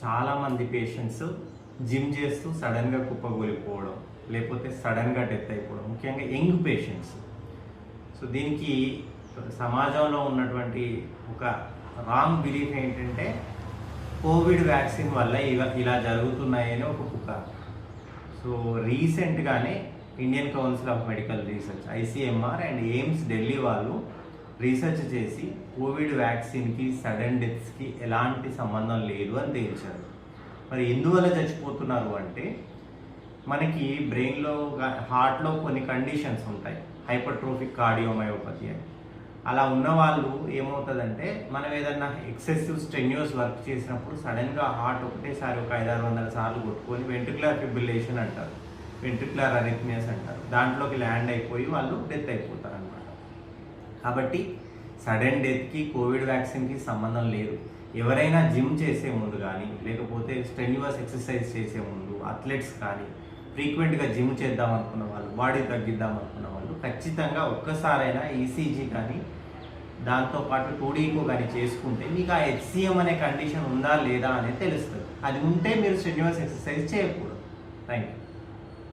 చాలామంది patients gym చేస్తూ సడన్గా కుప్పగూలిపోవడం లేకపోతే సడన్గా డెత్ అయిపోవడం ముఖ్యంగా యంగ్ పేషెంట్స్ సో దీనికి సమాజంలో ఉన్నటువంటి ఒక రాంగ్ బిలీఫ్ ఏంటంటే కోవిడ్ వ్యాక్సిన్ వల్ల ఇలా ఇలా జరుగుతున్నాయని ఒక పుకార్ సో రీసెంట్గానే Indian council of medical research ICMR and AIIMS Delhi వాళ్ళు రీసెర్చ్ చేసి కోవిడ్ వ్యాక్సిన్కి సడన్ డెత్స్కి ఎలాంటి సంబంధం లేదు అని తేల్చారు. మరి ఎందువల్ల చచ్చిపోతున్నారు అంటే మనకి బ్రెయిన్లో హార్ట్లో కొన్ని కండిషన్స్ ఉంటాయి. హైపర్ట్రోఫిక్ కార్డియోమయోపతి అని. అలా ఉన్న వాళ్ళు ఏమవుతుందంటే మనం ఏదన్నా ఎక్సెసివ్ స్టెన్యూస్ వర్క్ చేసినప్పుడు సడన్గా హార్ట్ ఒకటేసారి ఒక ఐదారు వందల సార్లు కొట్టుకొని వెంట్రుకులర్ ఫిబ్రిలేషన్ అంటారు. వెంట్రుకులర్ అరిథ్మియస్ అంటారు. దాంట్లోకి ల్యాండ్ అయిపోయి వాళ్ళు డెత్ అయిపోతారు అనమాట కాబట్టి సడన్ డెత్కి కోవిడ్ వ్యాక్సిన్కి సంబంధం లేదు. ఎవరైనా జిమ్ చేసే ముందు కానీ లేకపోతే స్ట్రెన్యువస్ ఎక్సర్సైజ్ చేసే ముందు అథ్లెట్స్ కానీ ఫ్రీక్వెంట్గా జిమ్ చేద్దాం అనుకున్న వాళ్ళు బాడీ తగ్గిద్దాం అనుకున్న వాళ్ళు ఖచ్చితంగా ఒక్కసారైనా ఈసీజీ కానీ దాంతోపాటు టూడీకో కానీ చేసుకుంటే మీకు ఆ హెచ్సిఎం అనే కండిషన్ ఉందా లేదా అనేది తెలుస్తుంది. అది ఉంటే మీరు స్ట్రెన్యువస్ ఎక్సర్సైజ్ చేయకూడదు. Thank you